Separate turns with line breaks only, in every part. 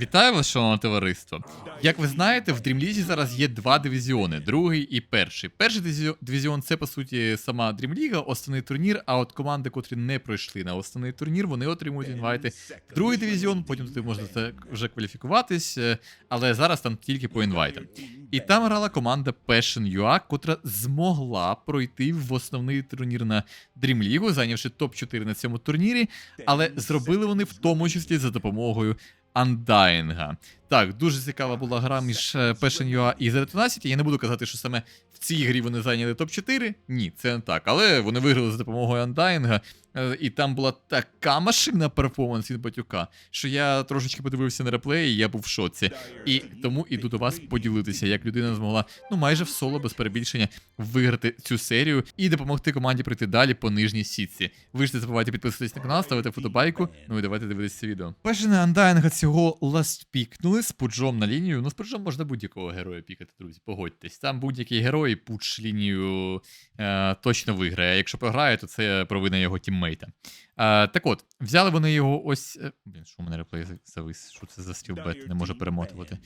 Вітаю вас, шановне товариство. Як ви знаєте, в Дрімлізі зараз є два дивізіони: другий і перший. Перший дивізіон це по суті сама Дрімліга, основний турнір. А от команди, котрі не пройшли на основний турнір, вони отримують інвайти. Другий дивізіон, потім туди можна вже кваліфікуватись, е, але зараз там тільки по інвайтам. І там грала команда Passion UA, котра змогла пройти в основний турнір на Дрімлігу, зайнявши топ-4 на цьому турнірі, але зробили вони в тому числі за допомогою Undying. Так, дуже цікава була гра між е, Passion UA і Zero Tenacity. Я не буду казати, що саме в цій грі вони зайняли топ-4. Ні, це не так. Але вони виграли за допомогою Undying. Е, І там була така машина перформанс від батюка, що я трошечки подивився на реплеї, і я був в шоці. І тому іду до вас поділитися, як людина змогла ну майже в соло без перебільшення виграти цю серію і допомогти команді пройти далі по нижній сітці. Ви ж не забувайте підписуватись на канал, ставити фотобайку. Ну і давайте дивитися це відео. На Андайнга цього ласт пікнули з пуджом на лінію. Ну з пуджом можна будь-якого героя пікати, друзі. Погодьтесь. Там будь-який герой пудж лінію е, точно виграє. Якщо програє, то це провина його тіммейта. Е, так от, взяли вони його ось. е, Блін, що у мене реплей завис? Що це за стрілбет? Не можу перемотувати.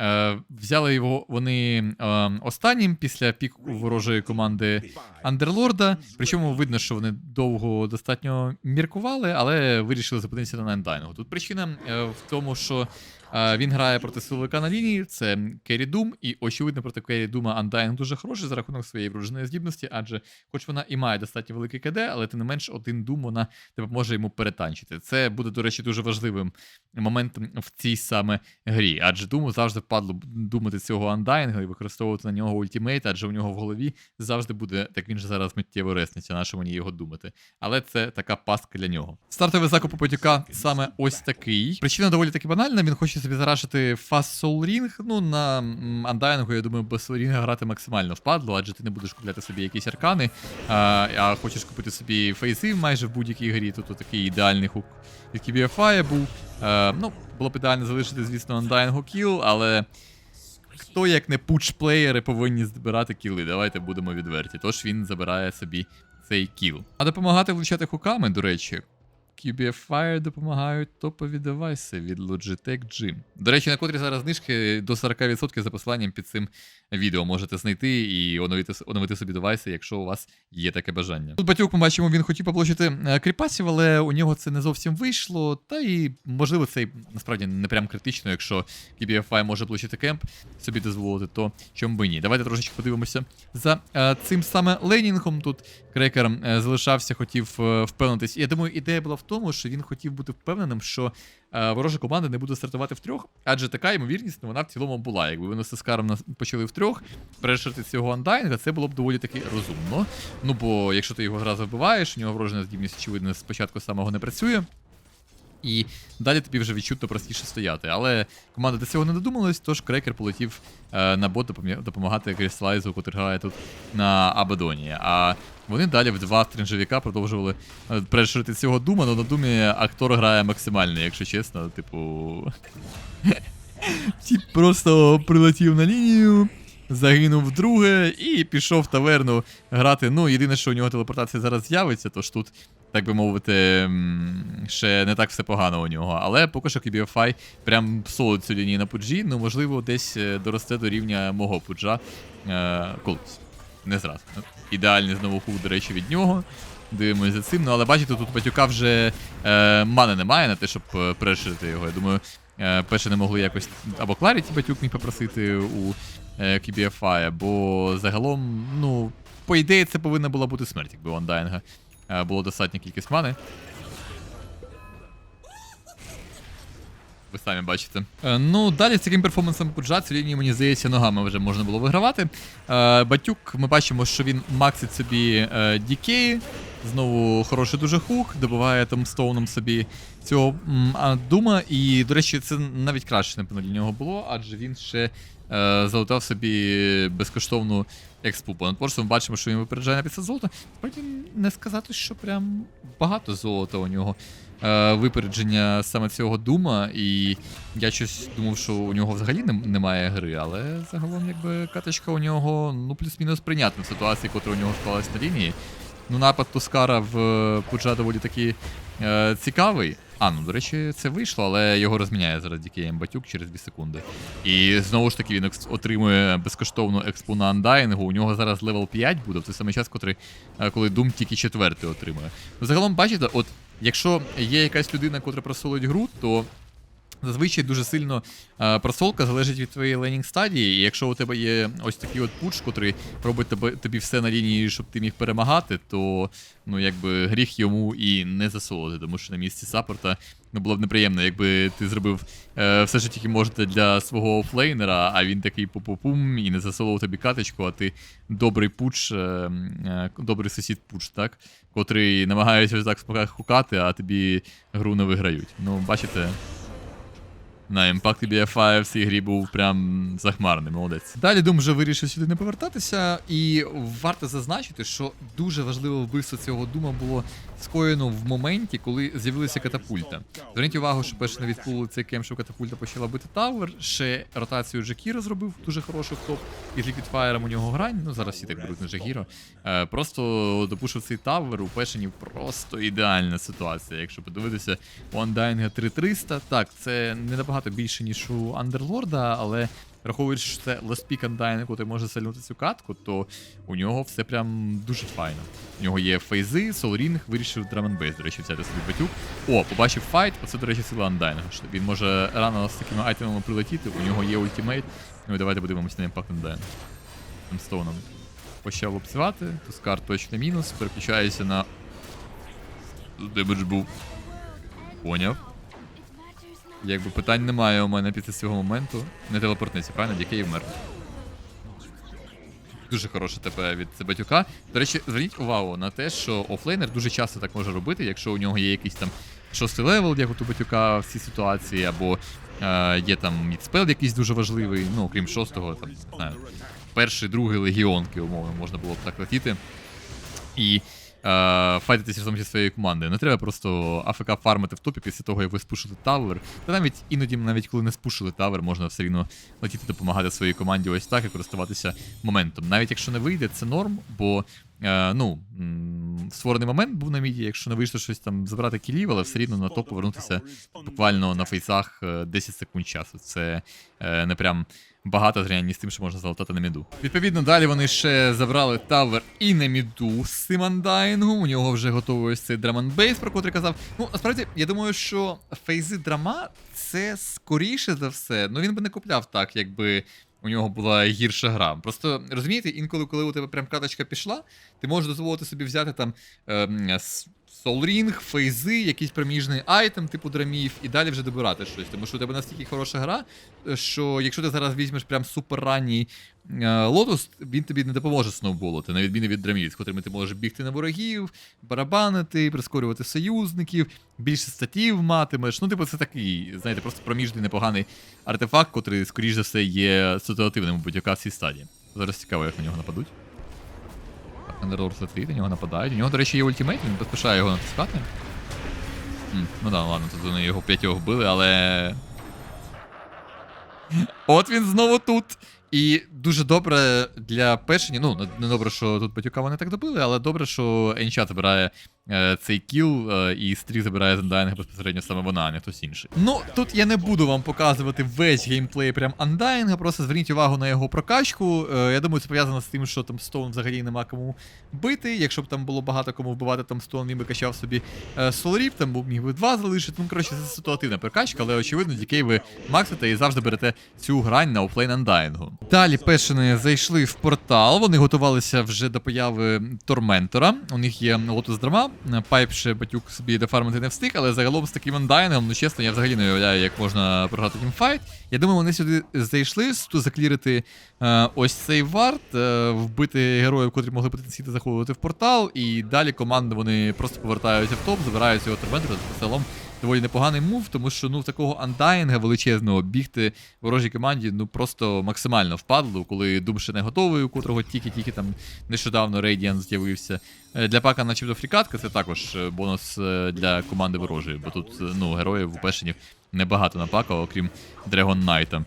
Е, взяли його вони е, останнім після піку ворожої команди Андерлорда. Причому видно, що вони довго достатньо міркували, але вирішили зупинитися на Наймдайнгу. Тут причина в тому, що він грає проти силовика на лінії, це Керрі Дум, і очевидно проти Керрі Дума Андайнг дуже хороший за рахунок своєї вроженої здібності, адже хоч вона і має достатньо великий КД, але тим не менш один Дум вона допоможе йому перетанчити. Це буде, до речі, дуже важливим моментом в цій саме грі. Адже Думу завжди впадло думати цього андайнга і використовувати на нього ультимейт, адже у нього в голові завжди буде, так він же зараз миттєво ресниться, на що мені його думати. Але це така пастка для нього. Стартовий закуп Потюка саме ось такий. Причина доволі таки банальна. Він хоче собі зарашити Fast Soul Ring. Ну, на андайнгу, я думаю, без Soul грати максимально впадло, адже ти не будеш купляти собі якісь аркани, а, а хочеш купити собі фейси майже в будь-якій грі. Тут такий ідеальний хук від KBFI був. Е, ну, було б ідеально залишити, звісно, Undying кіл, але хто як не пуч-плеєри повинні збирати кіли. Давайте будемо відверті. Тож він забирає собі цей кіл. А допомагати влучати хуками, до речі. QBFI допомагають топові девайси від Logitech Gym. До речі, на котрі зараз знижки до 40% за посиланням під цим відео можете знайти і оновити, оновити собі девайси, якщо у вас є таке бажання. Тут батюк, ми бачимо, він хотів поблочити е, кріпасів, але у нього це не зовсім вийшло. Та і можливо це насправді не прям критично, якщо KBFI може блочити кемп, собі дозволити, то чому би ні. Давайте трошечки подивимося за е, цим саме лейнінгом. Тут крекер е, залишався, хотів впевнитись. Я думаю, ідея була в тому, що він хотів бути впевненим, що е, ворожа команда не буде стартувати втрьох, адже така ймовірність вона в цілому була. Якби вони з Сискаром почали почали втрьох, перешити цього андайнга, це було б доволі таки розумно. Ну бо якщо ти його зразу вбиваєш, у нього врожена здібність, очевидно, спочатку самого не працює. І далі тобі вже відчутно простіше стояти. Але команда до цього не додумалась, тож крекер полетів е, на бот допомагати Крісталайзу, котрий грає тут на Абадоні. А вони далі в два стрінжовіка продовжували е, переширити цього дума, але на думі актор грає максимально, якщо чесно, типу. Тіп просто прилетів на лінію. Загинув вдруге і пішов в таверну грати. Ну, єдине, що у нього телепортація зараз з'явиться, тож тут, так би мовити, ще не так все погано у нього. Але поки що KBFI прям солить цю лінію на пуджі, ну можливо, десь е, доросте до рівня мого пуджа е, колись. Не зразу. Ідеальний знову хук, до речі, від нього. Дивимося за цим. Ну, але бачите, тут батюка вже е, мани немає на те, щоб е, переширити його. Я думаю, е, перше не могли якось або Кларіті батюк міг попросити у е, KBFI, бо загалом, ну, по ідеї, це повинна була бути смерть, якби у Андайнга було достатня кількість мани. Ви самі бачите. Е, ну, далі з таким перформансом Пуджа цю лінію, мені здається, ногами вже можна було вигравати. Е, Батюк, ми бачимо, що він максить собі е, дікеї. Знову хороший дуже хук, добиває томстоуном собі цього дума. І, до речі, це навіть краще, напевно, для нього було, адже він ще е, залутав собі безкоштовну експу. По Нетворсу ми бачимо, що він випереджає на 500 золота. Справді не сказати, що прям багато золота у нього. Е, випередження саме цього дума, і я щось думав, що у нього взагалі немає гри, але загалом, якби каточка у нього ну плюс-мінус прийнятна в ситуації, яка у нього склалась на лінії. Ну, напад Тускара в е, Пуджа доволі таки е, цікавий, А, ну, до речі, це вийшло, але його розміняє зараз DKM Батюк через 2 секунди. І знову ж таки він отримує безкоштовну експу на андайнгу. У нього зараз левел 5 буде в той самий час, котрий, е, коли Doom тільки четвертий отримує. Загалом, бачите, от якщо є якась людина, котра просолить гру, то Зазвичай дуже сильно е, просолка залежить від твоєї лейнінг стадії, і якщо у тебе є ось такий от пуш, котрий робить тебе, тобі все на лінії, щоб ти міг перемагати, то ну якби гріх йому і не засолити, тому що на місці саппорта ну, було б неприємно, якби ти зробив е, все, що тільки можете для свого офлейнера, а він такий пу-пу-пум і не засолив тобі каточку, а ти добрий пуч, е, е, добрий сусід пуч, так? Котрий намагається так хукати, а тобі гру не виграють. Ну, бачите. На імпакт BFI в цій грі був прям захмарний, молодець. Далі Дум вже вирішив сюди не повертатися, і варто зазначити, що дуже важливе вбивство цього дума було скоєно в моменті, коли з'явилася катапульта. Зверніть увагу, що перше не відпулили цей кем, що катапульта почала бити тавер. Ще ротацію Джекіро зробив дуже хорошу топ. І з ліквідфаєром у нього грань. Ну зараз всі так беруть на Джекіро. Е, просто допушив цей тавер у пешені просто ідеальна ситуація. Якщо подивитися, у Андайнга 3300. Так, це не набагато більше, ніж у Андерлорда, але враховуючи, що це леспік Андайн, який може сальнути цю катку, то у нього все прям дуже файно. У нього є фейзи, Солрінг, вирішив драманбейс, до речі, взяти собі батюк. О, побачив файт, оце, до речі, сила Андайнга. що Він може рано з такими айтемами прилетіти, у нього є ультимейт. Ну і давайте подивимося на імпакт Андайна. Стоуном почав обсивати, Тускар точно мінус, переключається на. Демедж був. Поняв. Якби питань немає у мене після цього моменту. Не телепортнеться, правильно? Дікей вмер. Дуже хороше ТП від Цебатюка. До речі, зверніть увагу на те, що офлейнер дуже часто так може робити, якщо у нього є якийсь там шостий левел, як у Батюка в цій ситуації, або е, є там мідспел якийсь дуже важливий, ну, крім шостого, там, не знаю, перший, другий легіонки, умовно, можна було б так летіти. І файтитися разом зі своєю командою. Не треба просто АФК фармити в топі після того, як ви спушили тавер. Та навіть іноді, навіть коли не спушили тавер, можна все рівно летіти допомагати своїй команді ось так і користуватися моментом. Навіть якщо не вийде, це норм, бо е, ну, створений момент був на міді, якщо не вийшло щось там забрати кілів, але все рівно на топ повернутися буквально на фейсах е, 10 секунд часу. Це е, не прям багато зрівнянні з тим, що можна залатати на міду. Відповідно, далі вони ще забрали тавер і на міду з Симандайнгу. У нього вже готовий ось цей драманбейс, про котрий казав. Ну, насправді, я думаю, що фейзи драма це скоріше за все. Ну він би не купляв так, якби. У нього була гірша гра. Просто розумієте, інколи, коли у тебе прям каточка пішла, ти можеш дозволити собі взяти там ем, с- Soul Ring, фейзи, якийсь проміжний айтем, типу драмів, і далі вже добирати щось. Тому що у тебе настільки хороша гра, е, що якщо ти зараз візьмеш прям суперранній е, лотус, він тобі не допоможе сноуболити, на відміну від драмів, з котрими ти можеш бігти на ворогів, барабанити, прискорювати союзників, більше статів матимеш. Ну, типу, це такий, знаєте, просто проміжний непоганий артефакт, котрий, скоріш за все, є ситуативним у будь-яка в цій стадії. Зараз цікаво, як на нього нападуть. Так, Андерлорд летить, на нього нападають. У нього, до речі, є ультимейт, він поспішає його натискати. Ну да, ладно, тут вони його п'ятьох вбили, але. От він знову тут. І дуже добре для пешені. Ну, не- добре, що тут батюка вони так добили, але добре, що Енча забирає цей кіл, е, і стрі забирає Undying безпосередньо саме вона, а не хтось інший. Ну, тут я не буду вам показувати весь геймплей прям Undying, просто зверніть увагу на його прокачку. Е, я думаю, це пов'язано з тим, що там Стоун взагалі нема кому бити. Якщо б там було багато кому вбивати, там Стоун він би качав собі е, Солріп, там був міг би два залишити. Ну, коротше, це ситуативна прокачка, але очевидно, дікей ви максите і завжди берете цю грань на офлейн андайнгу. Далі пешени зайшли в портал. Вони готувалися вже до появи Торментора. У них є лотус драма. Пайп ще батюк собі дефармити не встиг, але загалом з таким андайнгом, ну чесно, я взагалі не уявляю, як можна програти тімфайт. Я думаю, вони сюди зайшли, заклірити е, ось цей варт, е, вбити героїв, котрі могли потенційно заходити в портал, і далі команди вони просто повертаються в топ, забирають цього Торментора. Загалом доволі непоганий мув, тому що ну в такого андайнга величезного бігти ворожій команді ну просто максимально впадло, коли Дум ще не готовий, у котрого тільки-тільки там нещодавно Radiant з'явився. Е, Для пака, начебто, фрікатка, це також е, бонус е, для команди ворожої, бо тут ну, героїв у небагато на пака, окрім Dragon Knight.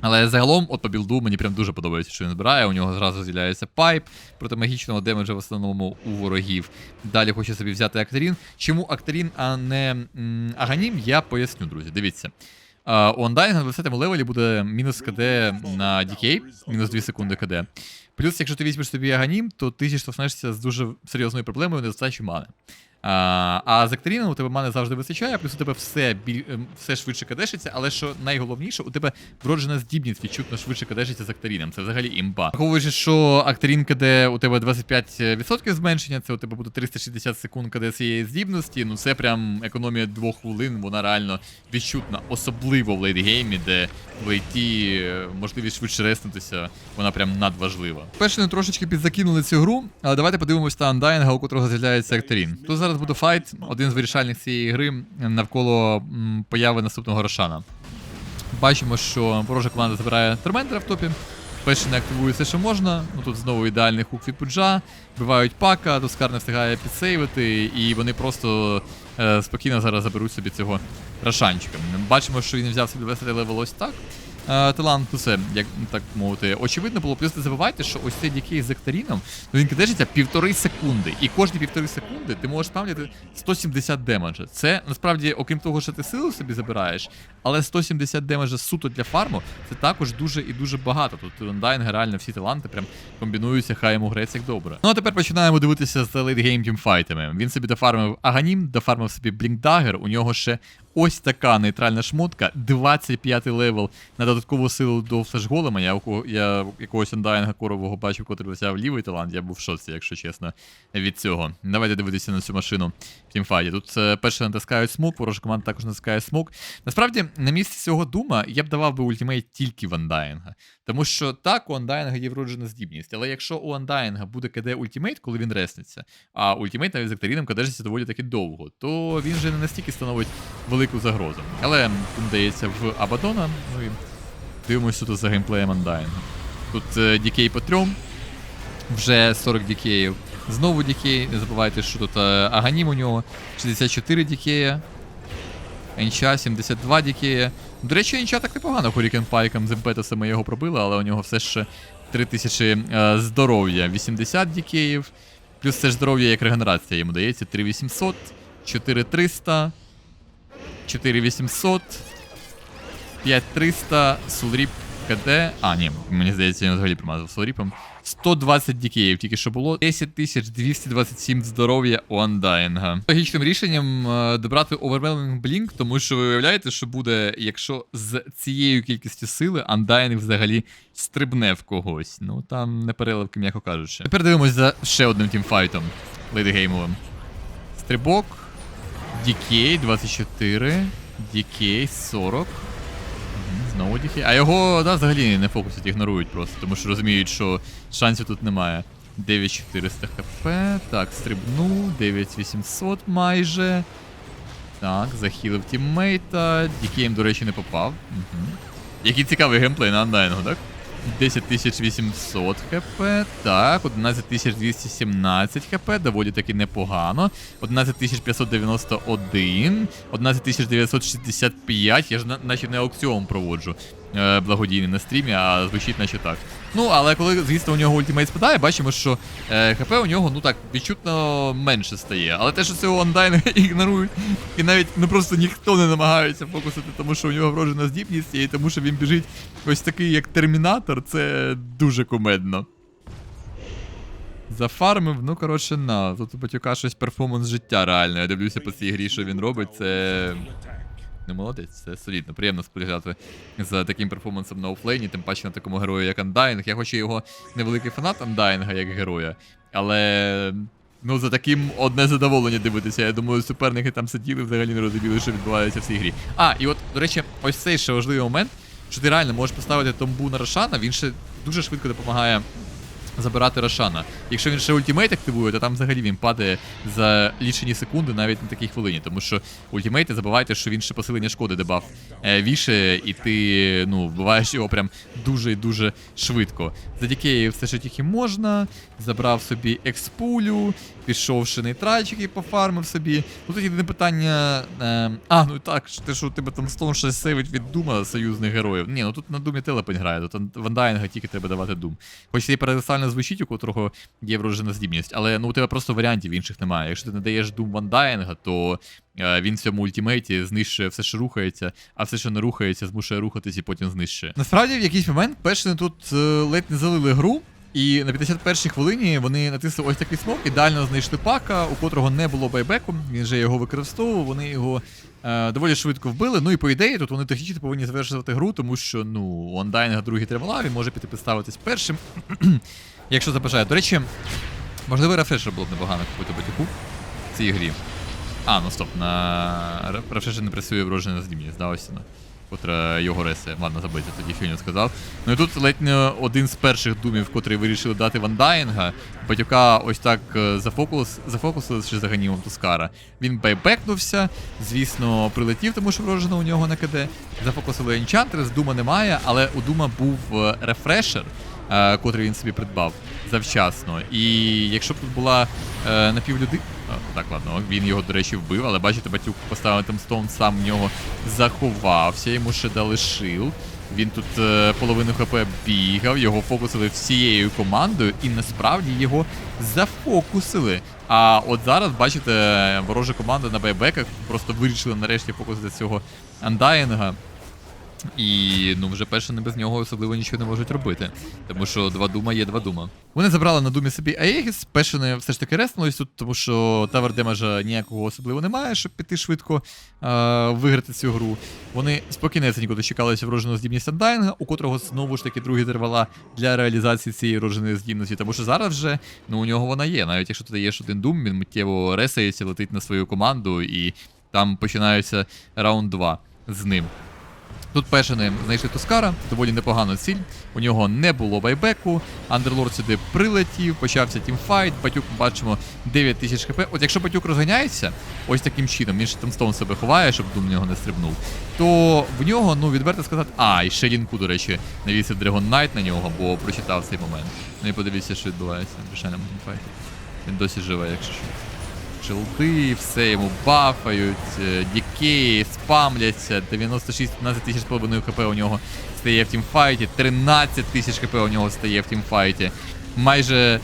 Але загалом, от по білду, мені прям дуже подобається, що він збирає. У нього зразу з'являється пайп проти магічного демеджа в основному у ворогів. Далі хоче собі взяти Актерін. Чому Актерін, а не Аганім, я поясню, друзі. Дивіться. У Undying на 20-му левелі буде мінус КД на DK, мінус 2 секунди КД. Плюс, якщо ти візьмеш собі Аганім, то ти зіштовхнешся з дуже серйозною проблемою недостачі мани. А, а з Актеріном у тебе мани завжди вистачає, плюс у тебе все, ем, все швидше кадешиться, але що найголовніше, у тебе вроджена здібність відчутно швидше кадешиться з Актеріном. Це взагалі імба. Враховуючи, що Актерін КД у тебе 25% зменшення, це у тебе буде 360 секунд КД цієї здібності. Ну це прям економія двох хвилин, вона реально відчутна, особливо в лейтгеймі, де в лейті е, можливість швидше реснутися, вона прям надважлива. Перше, не трошечки підзакинули цю гру, але давайте подивимось на Андайнга, у котрого з'являється Актерін. Тут зараз буде файт, один з вирішальних цієї гри навколо появи наступного Рошана. Бачимо, що ворожа команда забирає Торментера в топі. Перший не активує все, що можна. Ну тут знову ідеальний хук від Пуджа. Вбивають пака, Тускар не встигає підсейвити, і вони просто е, спокійно зараз заберуть собі цього Рошанчика. Бачимо, що він взяв собі 20 левел ось так. Е, талант усе, як так мовити, очевидно було. Плюс не забувайте, що ось цей дікей з Ектаріном, ну він кидешиться півтори секунди. І кожні півтори секунди ти можеш спамляти 170 демеджа. Це насправді, окрім того, що ти силу собі забираєш, але 170 демеджа суто для фарму це також дуже і дуже багато. Тут Undying реально всі таланти прям комбінуються, хай йому греться як добре. Ну а тепер починаємо дивитися з лейтгейм тімфайтами. Він собі дофармив Аганім, дофармив собі Блінкдагер, у нього ще ось така нейтральна шмотка, 25 левел на додаткову силу до флешголема. Я, я якогось Undying корового бачив, котрий взяв лівий талант. Я був в шоці, якщо чесно, від цього. Давайте дивитися на цю машину в тімфайті. Тут е, перше натискають смок, ворожа команда також натискає смок. Насправді, на місці цього дума я б давав би ультимейт тільки в Андайнга. Тому що так, у Андайнга є вроджена здібність. Але якщо у Андайнга буде КД ультимейт, коли він реснеться, а ультимейт навіть з Акторіном кадешиться доволі таки довго, то він же не настільки становить велику загрозу. Але дається в Абадона, ну і дивимося тут за геймплеєм Андайнга. Тут е, дікей по трьом, вже 40 дікеїв. Знову дікей, не забувайте, що тут е, Аганім у нього 64 дікея. Енча 72 дікея. До речі, Енча так непогано Hurricane Пайком з імпетасами його пробили, але у нього все ще 3000 е, здоров'я, 80 дікеїв. Плюс це ж здоров'я як регенерація йому дається 3800, 4300, 4800, 5300, Сулріп КД. А, ні, мені здається, він взагалі промазав Сулріпом. 120 дікеїв тільки що було. 10227 здоров'я у Андайнга. Логічним рішенням е, добрати Overwhelming Blink, тому що ви уявляєте, що буде, якщо з цією кількістю сили Андайнг взагалі стрибне в когось. Ну там не переливки, м'яко кажучи. Тепер дивимось за ще одним тімфайтом лейдгеймовим. Стрибок. Дікей 24. Дікей 40. Знову дікей. А його да, взагалі не фокусять, ігнорують просто, тому що розуміють, що шансів тут немає. 9400 хп. Так, стрибнув. 9800 майже. Так, захилив тіммейта. Дікеєм, до речі, не попав. Угу. Який цікавий геймплей на андайнгу, так? 10800 хп. Так, 11217 хп, доволі таки непогано. 11591, 11965. Я ж наче не аукціон проводжу благодійний на стрімі, а звучить наче так. Ну, але коли, звісно, у нього ультимейт спадає, бачимо, що е, хп у нього, ну так, відчутно менше стає. Але те, що цього ондайна ігнорують, і навіть ну просто ніхто не намагається фокусити, тому що у нього вроджена здібність, і тому що він біжить ось такий, як термінатор, це дуже кумедно. Зафармив, ну коротше, на. Тут у батюка щось перформанс життя реально. Я дивлюся по цій грі, що він робить. Це. Не молодець, це солідно. Приємно спостерігати за таким перформансом на офлейні, тим паче на такому герою, як Undying. Я хоч і його невеликий фанат Undying як героя, але. Ну, за таким одне задоволення дивитися. Я думаю, суперники там сиділи, взагалі не розуміли, що відбувається в цій грі. А, і от, до речі, ось цей ще важливий момент, що ти реально можеш поставити томбу на Рошана, він ще дуже швидко допомагає забирати Рошана. Якщо він ще ультимейт активує, то там взагалі він падає за лічені секунди навіть на такій хвилині. Тому що ультимейти забувайте, що він ще посилення шкоди дебаф е, вішає, і ти ну, вбиваєш його прям дуже і дуже швидко. Задікеїв все, що тільки можна, забрав собі експулю, пішовши нейтральчик і пофармив собі. Ну тут єдине питання. Е, а, ну так, те, що тебе там Стоун щось сейвить від Дума союзних героїв. Ні, ну тут на Думі телепень грає, тут Вандайнга тільки треба давати Дум. Хоч і парадоксально звучить, у котрого є врожена здібність, але ну у тебе просто варіантів інших немає. Якщо ти не даєш Doom Вандайнга, то е, він в цьому ультимейті знищує все, що рухається, а все, що не рухається, змушує рухатись і потім знищує. Насправді, в якийсь момент перші тут е, ледь не залили гру. І на 51-й хвилині вони натисли ось такий смок, ідеально знайшли пака, у котрого не було байбеку, він вже його використовував, вони його е, доволі швидко вбили. Ну і по ідеї, тут вони технічно повинні завершувати гру, тому що ну, Ондайнга другий тримала, він може піти підставитись першим, якщо забажає. До речі, можливо, рефрешер було б непогано купити батюку в цій грі. А, ну стоп, на рефрешер не працює вроджена здібність, да, ось. Котра його ресе, ладно, забийте, тоді фільм сказав. Ну і тут ледь не один з перших думів, котрий вирішили дати Вандайнга. Батюка ось так е, зафокус, зафокусили ще за ганімом Тускара. Він байбекнувся, звісно, прилетів, тому що вроджено у нього на КД. Зафокусили Енчантрес, Дума немає, але у Дума був рефрешер, е, котрий він собі придбав завчасно. І якщо б тут була е, напівлюди... Так, ладно, він його, до речі, вбив, але бачите, батюк поставив там Стоун, сам в нього заховався, йому ще дали шилд. Він тут е, половину ХП бігав, його фокусили всією командою, і насправді його зафокусили. А от зараз, бачите, ворожа команда на байбеках просто вирішили нарешті фокусити цього андайнга. І ну вже перше не без нього особливо нічого не можуть робити. Тому що два дума є два дума. Вони забрали на думі собі Аегіс, перше все ж таки реснулись тут, тому що тавер демеджа ніякого особливо немає, щоб піти швидко е- виграти цю гру. Вони спокійнесенько дочекалися вроженого здібність Андайнга, у котрого знову ж таки другий дервала для реалізації цієї вроженої здібності. Тому що зараз вже ну, у нього вона є. Навіть якщо ти даєш один дум, він миттєво ресається, летить на свою команду, і там починається раунд 2 з ним. Тут першими знайшли Тускара, доволі непогана ціль. У нього не було байбеку. Андерлорд сюди прилетів, почався тімфайт. Батюк бачимо 9 тисяч хп. От якщо Батюк розганяється, ось таким чином, він ще там Стоун себе ховає, щоб Дум нього не стрибнув, то в нього, ну відверто сказати, а, і ще лінку, до речі, навісив Dragon Knight на нього, бо прочитав цей момент. Ну і подивіться, що відбувається в рішальному тімфайті. Він досі живе, якщо що. Шилди, все йому бафають, е, дікеї, спамляться, 96 15 тисяч з половиною хп у нього стає в тімфайті, 13 тисяч хп у нього стає в тімфайті. Майже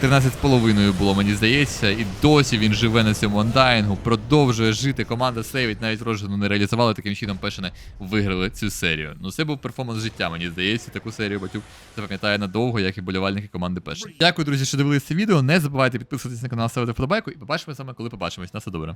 13 з половиною було, мені здається, і досі він живе на цьому андайнгу, продовжує жити. Команда сейвить, навіть рожену не реалізували. Таким чином Пешини виграли цю серію. Ну це був перформанс життя, мені здається. Таку серію Батюк запам'ятає надовго, як і болівальники команди Пешин. Дякую, друзі, що дивилися це відео. Не забувайте підписуватись на канал, ставити вподобайку і побачимо саме, коли побачимось. На все добре.